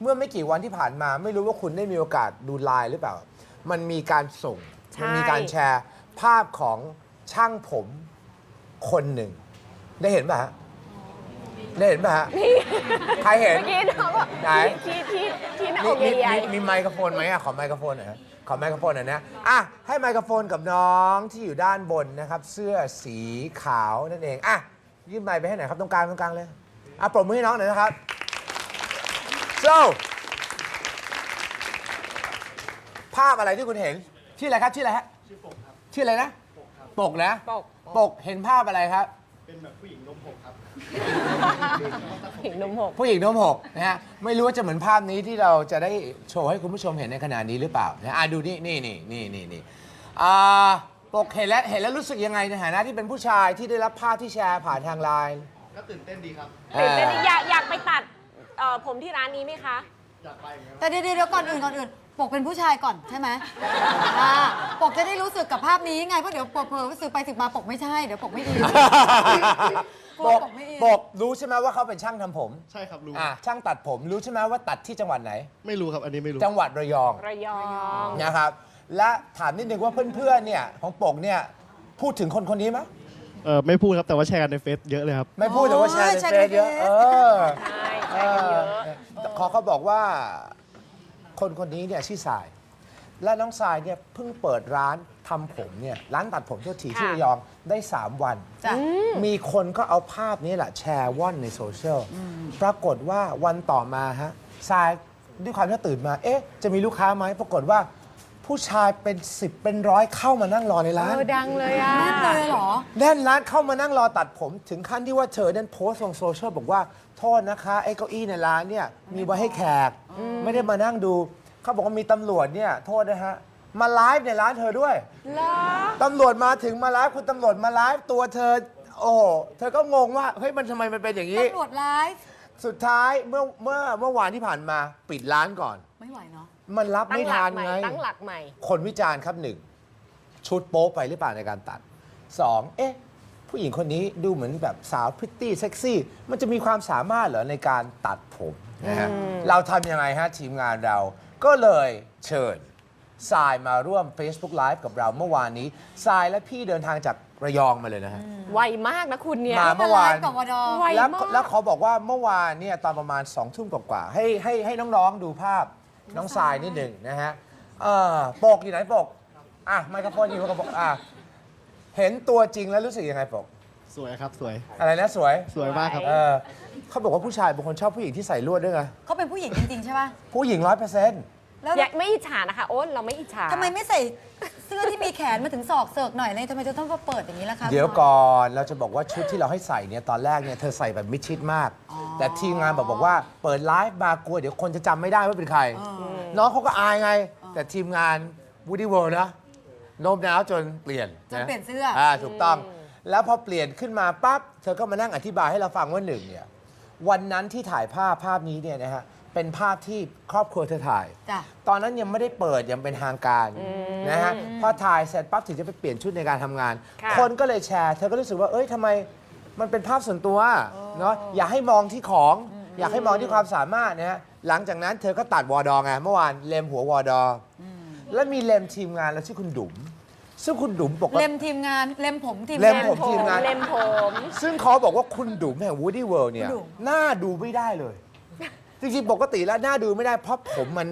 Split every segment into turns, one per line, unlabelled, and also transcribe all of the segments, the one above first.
เมื่อไม่กี่วันที่ผ่านมา ไม่รู้ว่าคุณได้มีโอกาสดูไลน์หรือเปล่า มันมีการส่ง
ใช่
มัมีการแชร์ภาพของช่างผมคนหนึ่ง ได้เห็นป่ะฮะได้เห็นป่ะฮะใครเห็น
เมื่อกี้น้องบอก
ไหน
ที่ที่ที่หน้า
มี
อก
มี
ใหญ่
มีมีไมโครโฟนไหมอะ ขอไมโครโฟนหน่อยฮะขอไมโครโฟนหน่อยนะ อะ ให้ไมโครโฟนกับน้องที่อยู่ด้านบนนะครับ เสื้อสีขาวนั่นเอง อะ ยื่นไมค์ไปให้หน่อยครับ ตรงกลางตรงกลางเลย อะ ปรบมือให้น้องหน่อยนะครับ so ภาพอะไรที่คุณเห็นชื่ออะไรครับชื่ออะไรฮะชื่อปกครับชื่ออะไรนะปกนะ
ปก
ปกเห็นภาพอะไรครับ
ๆถึงนมหก
ผู้หญิงน้มหกนะฮะไม่รู้ว่าจะเหมือนภาพนี้ที่เราจะได้โชว์ให้คุณผู้ชมเห็นในขณะนี้หรือเปล่านะอะดูนี่นี่นี่นี่นี่นี่อ่าปกเห็นแล้วเห็นแล้วรู้สึกยังไงในฐานะที่เป็นผู้ชายที่ได้รับภาพที่แชร์ผ่านทางไลน์
ก็ตื่นเต้นดีครับ
ตื่นเต้นดิอยากอยากไปตัด เอ่อผมที่ร้านนี้ไหมคะ
อยากไปเหมือนกัน
แต่เดี๋ยวเดี๋ยวก่อนอื่นก่อนอื่น ปกเป็นผู้ชายก่อนใช่ไหมอ่าปกจะได้รู้สึกกับภาพนี้ไงเพราะเดี๋ยวปกเผลอๆสืบไปสืบมาปกไม่ใช่เดี๋ยวปกไม่ดีกลั
ป
ว
ก
ปกไม่อิน
ปกรู้ใช่ไหมว่าเขาเป็นช่างทำผม
ใช่ครับรู้
อะช่างตัดผมรู้ใช่ไหมว่าตัดที่จังหวัดไหน
ไม่รู้ครับ อันนี้ไม่รู้
จังหวัดระยอง
ระยอง
นะครับ และถามนิดนึงว่าเพื่อนๆเนี่ยของปกเนี่ยพูดถึงคนคนนี้ไหม
เออไม่พูดครับ แต่ว่าแชร์กันในเฟซเยอะเลยครับ
ไม่พูดแต่ว่าแชร์ใน
โอ้ยแชร์
เฟ
ใน
ซเยอะ
เฟซ
เออ
ใช่ใช่กันเยอะ
ขอเขาบอกว่าคนคนนี้เนี่ยชื่อสาย และน้องสายเนี่ยเพิ่งเปิดร้านทำผมเนี่ยร้านตัดผมทั่วทีที่
ค่ะ
ระยองได้ 3 วัน
จ้ะ
มีคนก็เอาภาพนี้แหละแชร์ว่อนในโซเชียลปรากฏว่าวันต่อมาฮะสายด้วยความที่ตื่นมา เอ๊ะ จะมีลูกค้าไหมปรากฏว่า ผู้ชายเป็น 10 เป็นร้อยเข้ามานั่งรอใน
เอ
ร้าน
อดังเลยอะ
แน่นเลยเหรอ
แน่นร้านเข้ามานั่งรอตัดผมถึงขั้นที่ว่าเธอนั้นโพสต์ลงโซเชียลบอกว่าโทษนะคะ ไอ้เก้าอี้ในร้านเนี่ยมีไว้ให้แขก ไม่ได้มานั่งดู เขาบอกว่ามีตำรวจเนี่ยโทษนะฮะ มาไลฟ์ในร้านเธอด้วย
เหรอ
ตำรวจมาถึงมาไลฟ์คุณตำรวจมาไลฟ์ตัวเธอ โอ้โหเธอก็งงว่าเฮ้ยมันทำไมมันเป็นอย่างนี้
ตำรวจไลฟ์
สุดท้ายเมื่อเมื่อเมื่อวานที่ผ่านมาปิดร้านก่อน
ไม่ไหวเนาะ
มันรับ
ตั้
ไม่
งหลั
ทั
ก
น
ใหม่
ไง
ตั้งหลักใหม่
คนวิจารณ์ครับหนึ่งชุดโป๊ไปหรือเปล่าในการตัดสองเอ๊ะ ผู้หญิงคนนี้ดูเหมือนแบบสาวพริตตี้เซ็กซี่ มันจะมีความสามารถเหรอในการตัดผมนะฮะเราทำยังไงฮะ ทีมงานเราก็เลยเชิญทรายมาร่วม Facebook Live กับเราเมื่อวานนี้ทรายและพี่เดินทางจากระยองมาเลยนะฮะ
ไวมากนะคุณเนี่ย
มาเมื่อวาน
ไลฟ์กับวดอ
ไว
แล้ว
มาก
แล้วเขาบอกว่าเมื่อวานเนี่ยตอนประมาณ2องทุ่มกว่าๆให้ให้ให้น้องๆดูภาพ น้องทรายนิดหนึ่งนะฮะเออปกอยู่ไหนปกอะไมโครโฟนอยู่กับปกอะเห็นตัวจริงแล้วรู้สึกยังไงปก
สวยครับสวย
อะไรนะสวย
สวยมากครับ
เออเขาบอกว่าผู้ชายบางคนชอบผู้หญิงที่ใส่ลวดด้วยไง
เขาเป็นผู้หญิงจริง ๆ ใช่ป่ะ
ผู้หญิงร้อยเปอร์เซ็นต์
แล้ว
อย่าไม่อิจฉานะคะ โอ้เราไม่อิจฉา
ทำไมไม่ใส่เสื้ อที่มีแขนมาถึงศอกเสิร์กหน่อยเลยทำไมจะต้องมาเปิดอย่างนี้ล่ะคะ
เดี๋ยวก่อนเราจะบอกว่าชุดที่เราให้ใส่เนี่ยตอนแรกเนี่ยเธอใส่แบบมิดชิดมาก แต่ทีมงานบอกบอกว่าเปิดไลฟ์มากลัวเดี๋ยวคนจะจำไม่ได้ว่าเป็นใคร น้องเขาก็อายไง แต่ทีมงานวูดี้เวิร์นะโน้มน้าวจนเปลี่ยน
จนเปลี่ยนเสื้อ
อ่าถูกต้อง แล้วพอเปลี่ยนขึ้นมาปั๊บเธอก็มานั่งอธิบายให้เราฟังว่าหนึ่งเนี่ยวันนั้นที่ถ่ายภาพภาพนี้เนี่ยนะฮะ เป็นภาพที่ครอบครัวเธอถ่าย
จ้ะ
ตอนนั้นยังไม่ได้เปิดยังเป็นทางการนะฮะพอถ่ายเสร็จปั๊บถึงจะไปเปลี่ยนชุดในการทำงาน
ค่ะ
คนก็เลยแชร์ เธอก็รู้สึกว่าเอ้ยทำไมมันเป็นภาพส่วนตัวเนาะอย่าให้มองที่ของ อยากให้มองที่ความสามารถนะฮะหลังจากนั้นเธอก็ตัดวอดอไงเมื่อวานเล็มหัววอดออแล้วมีเล็มทีมงานแล้วชื่อคุณดุ๋มซึ่งคุณดุ๋มปก
เล็
ติ
มทีมงานเล็มผมทีม
เล็ม
งาน
ผม ทีมงาน
เล็มผม
ซึ่งเขาบอกว่าคุณดุ๋มแห่ง Woody World เนี่ย
คุณดุ๋ม
หน้าดูไม่ได้เลย จริงๆปกติแล้วหน้าดูไม่ได้เพราะผมมัน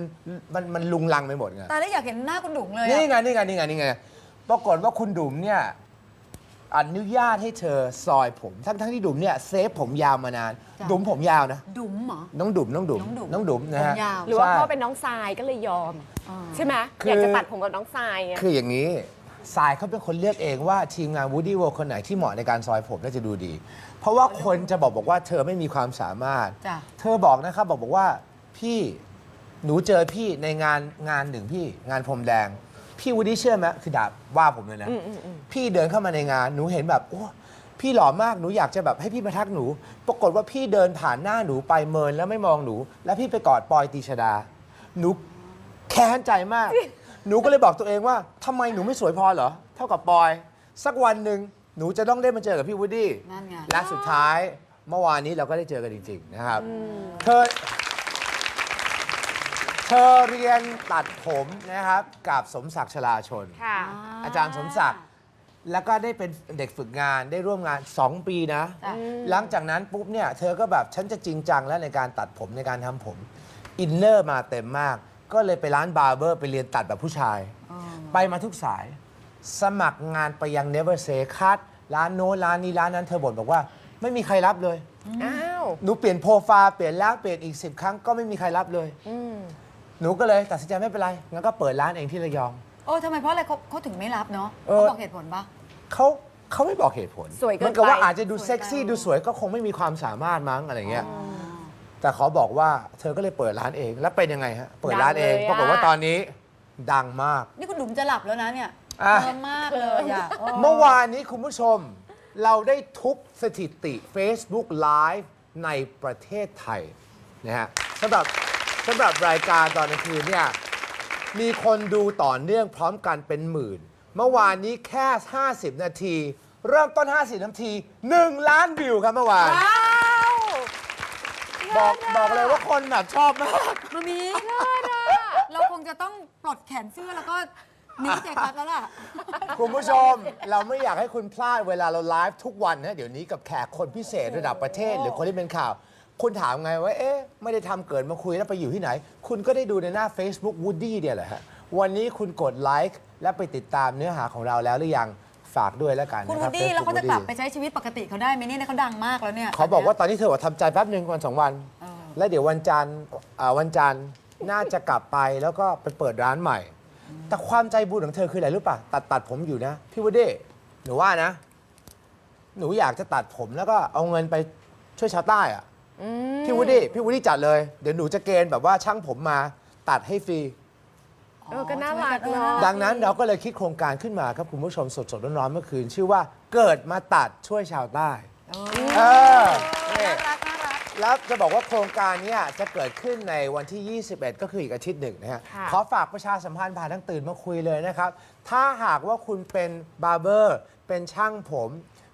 มันมันลุงลังไปหมดไง
ตายแล้วอยากเห็นหน้าคุณดุ๋งเลย
นี่
อะ
ไงนี่ไงนี่ไงนี่ไงปรากฏว่าคุณดุ๋มเนี่ยอนุญาตให้เธอซอยผม ทั้งทั้งที่ดุ๋มเนี่ยเซฟผมยาวมานานดุ๋มผมยาวนะ
ดุ๋มเหรอ
น้องดุ๋มน้องดุ๋ม
น้องดุ๋ม
นะฮะ
ผมยาว
หรือว่า
ใช่
เพราะเป็นน้องทรายก็เลยยอมใช่ไหม
คือ
อยากจะตัดผมกับน้องทรายไง
คืออย่างนี้สายเขาเป็นคนเลือกเองว่าทีมงาน Woody World คนไหนที่เหมาะในการซอยผมน่าจะดูดี เพราะว่าคนจะบอกบอกว่าเธอไม่มีความสามารถ
จ้ะ
เธอบอกนะครับบอกบอกว่าพี่หนูเจอพี่ในงานงานหนึ่งพี่งานพรมแดง พี่วูดดี้เชื่อไหมคือด่าว่าผมเลยนะ พี่เดินเข้ามาในงานหนูเห็นแบบโอ้พี่หล่อมากหนูอยากจะแบบให้พี่มาทักหนู ปรากฏว่าพี่เดินผ่านหน้าหนูไปเมินแล้วไม่มองหนู แล้วพี่ไปกอดปอยตีชดา หนูแค้นใจมาก หนูก็เลยบอกตัวเองว่าทำไมหนูไม่สวยพอเหรอ เท่ากับปอย สักวันหนึ่ง หนูจะต้องได้มาเจอกับพี่วูดดี้
นั่นไง
และสุดท้ายเมื่อวานนี้เราก็ได้เจอกันจริง ๆ นะครับเธอเธอเรียนตัดผมนะครับกับสมศักดิ์ชลาชน
ค่ะ
อาจารย์สมศักดิ์แล้วก็ได้เป็นเด็กฝึกงานได้ร่วมงาน 2 ปีนะ
จ้ะ
หลังจากนั้นปุ๊บเนี่ย เธอก็แบบฉันจะจริงจังแล้วในการตัดผมในการทำผม อินเนอร์มาเต็มมาก ก็เลยไปร้านบาร์เบอร์ไปเรียนตัดแบบผู้ชาย ไปมาทุกสาย สมัครงานไปยัง Never Say Cut ร้านโน้นร้านนี้ร้านนั้นเธอบ่นบอกว่า ไม่มีใครรับเลย
อ้าว
หนูเปลี่ยนโปรไฟล์เปลี่ยนแล้วเปลี่ยนอีกสิบครั้งก็ไม่มีใครรับเลย
อืม
หนูก็เลยตัดสินใจไม่เป็นไรงั้นก็เปิดร้านเองที่ระยอง
โอ้ทำไมเพราะอะไรเขาเขาถึงไม่รับเนาะ
เออ
เขาบอกเหตุผลปะ
เขาเขาไม่บอกเหตุผล
สวยเกิน
มันก็ว่า
ไป
อาจจะดูเซ็กซี่
สวยไป
ดูสวยก็คงไม่มีความสามารถมั้งอะไรเงี้ยแต่เขาบอกว่าเธอก็เลยเปิดร้านเองแล้วเป็นยังไงฮะเปิดร้านเองปรากฏว่าตอนนี้ดังมาก
นี่คุณดุมจะหลับแล้วนะเนี่ย
อะ
เพิ่มมากเลยอะโอ้
เมื่อวานนี้คุณผู้ชม เราได้ทุบสถิติ Facebook Live ในประเทศไทยนะฮะสำหรับสำหรับรายการตอนกลางคืนเนี่ยมีคนดูต่อเนื่องพร้อมกันเป็นหมื่น เมื่อวานนี้แค่ 50 นาที เริ่มต้น 50 นาที 1 ล้านวิวครับเมื่อวาน
ว้าว
บอกบอกเลยว่าคนแบบชอบมาก
มามีเราคงจะต้องปลดแขนเสื้อแล้วก็ นิ้วเจกัดแล้วล่ะ
คุณผู้ชมเราไม่อยากให้คุณพลาดเวลาเราไลฟ์ทุกวันนะเดี๋ยวนี้กับแขกคนพิเศษระดับประเทศ หรือคนที่เป็นข่าว คุณถามไงว่า เอ๊ะ ไม่ได้ทำเกิดมาคุยแล้วไปอยู่ที่ไหน คุณก็ได้ดูในหน้า Facebook Woody เนี่ยแหละฮะวันนี้คุณกดไลค์และไปติดตามเนื้อหาของเราแล้วหรือยังฝากด้วยแล้วกัน
คุณ
นะค
วู
รับ
ดดี้แล้ว
Facebook
เขาจะกลับ
Woody
ไปใช้ชีวิตปกติเขาได้ไหมเนี่ยเขาดังมากแล้วเนี่ย
เขาบอกว่าตอนนี้เธอบอกทำใจแป๊บหนึ่งวันสองวัน
เออ
แล้วเดี๋ยววันจันทร์อ่าวันจันทร์น่าจะกลับไปแล้วก็ไปเปิดร้านใหม่ แต่ความใจบุญของเธอคืออะไรรู้ป่ะตัดตัดผมอยู่นะ พี่วูดดี้หนูว่านะ หนูอยากจะตัดผมแล้วก็เอาเงินไปช่วยชาวใต้อะพี่วูดดี้พี่วูดดี้จัดเลย เดี๋ยวหนูจะเกณฑ์แบบว่าช่างผมมาตัดให้ฟรี
เออก็น่ารักเนาะ
ดังนั้นเราก็เลยคิดโครงการขึ้นมาครับ คุณผู้ชมสดๆร้อนๆเมื่อคืน ชื่อว่าเกิดมาตัดช่วยชาวใต้เออนี่
น่ารักน่ารัก
แล้วจะบอกว่าโครงการเนี้จะเกิดขึ้นในวันที่ 21 ก็คืออีกอาทิตย์หนึ่งนะฮะ
ค่ะ
ขอฝากประชาสัมพันธ์ผ่านทั้งตื่นมาคุยเลยนะครับ ถ้าหากว่าคุณเป็นบาร์เบอร์ เป็นช่างผม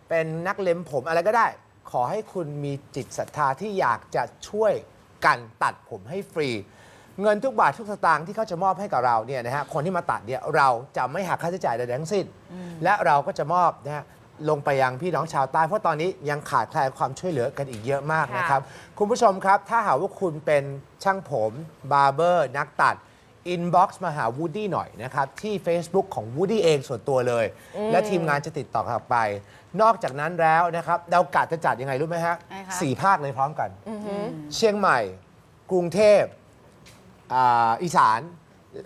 เป็นนักเล็มผมอะไรก็ได้ ขอให้คุณมีจิตศรัทธาที่อยากจะช่วยกันตัดผมให้ฟรี เงินทุกบาททุกสตางค์ที่เขาจะมอบให้กับเราเนี่ยนะฮะคนที่มาตัดเนี่ยเราจะไม่หักค่าใช้จ่ายใดๆทั้งสิ้น และเราก็จะมอบนะฮะ ลงไปยังพี่น้องชาวใต้ เพราะตอนนี้ยังขาดแคลนความช่วยเหลือกันอีกเยอะมากนะครับ คุณผู้ชมครับ ถ้าหากว่าคุณเป็นช่างผมบาร์เบอร์นักตัดอินบ็อกซ์มาหา Woody หน่อยนะครับ ที่ Facebook ของ Woody เองส่วนตัวเลย และทีมงานจะติดต่อกลับไป นอกจากนั้นแล้วนะครับเรากะจะจัดยังไงรู้ไหมฮะ
ไงคะ
สี่ภาคเลยพร้อมกัน เชียงใหม่ กรุงเทพอ่าอีสาน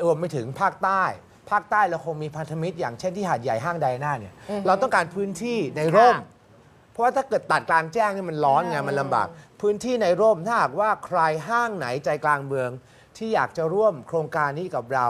รวมไปถึงภาคใต้ ภาคใต้เราคงมีพันธมิตรอย่างเช่นที่หาดใหญ่ห้างไดอาน่าเนี่ยเราต้องการพื้นที่ในร่ม
ค่ะ
เพราะว่าถ้าเกิดตัดกลางแจ้งนี่มันร้อนไงมันลำบาก พื้นที่ในร่มถ้าหากว่าใครห้างไหนใจกลางเมือง ที่อยากจะร่วมโครงการนี้กับเรา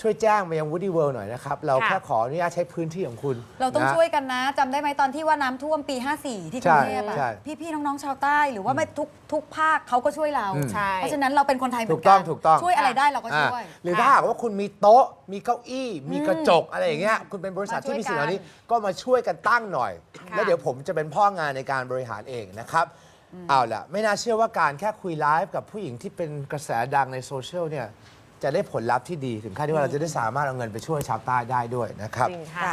ช่วยแจ้งมายัง Woody World หน่อยนะครับ เรา
ค่ะ
แค่ขออนุญาตใช้พื้นที่ของคุณ
เราต้อง
นะ
ช่วยกันนะจำได้ไหมตอนที่ว่าน้ำท่วมปี 54 ที่กรุงเทพ
ใช่
อะพี่ๆน้องๆชาวใต้หรือว่าไม่ทุกทุกภาคเขาก็ช่วยเรา
อืม
ใช่
เพราะฉะนั้นเราเป็นคนไทยเหมื
ถู
อกนกั
ต้องถูกต้อง
ช่วยอะไรได้เราก็ช่วย
อ่าหรือถ้าหากว่าคุณมีโต๊ะ มีเก้าอี้ มีกระจกอะไรอย่างเงี้ยคุณเป็นบริษัทที่มีสิ่งเหล่านี้ก็มาช่วยกันตั้งหน่อย แล้วเดี๋ยวผมจะเป็นพ่องานในการบริหารเองนะครับเอาล่ะ ไม่น่าเชื่อว่าการแค่คุยไลฟ์กับผู้หญิงที่เป็นกระแสดังในโซเชียลเนี่ย จะได้ผลลัพธ์ที่ดีถึงขั้นที่ว่าเราจะได้สามารถเอาเงินไปช่วยชาวใต้ได้ด้วยนะครับ
จริงค่ะ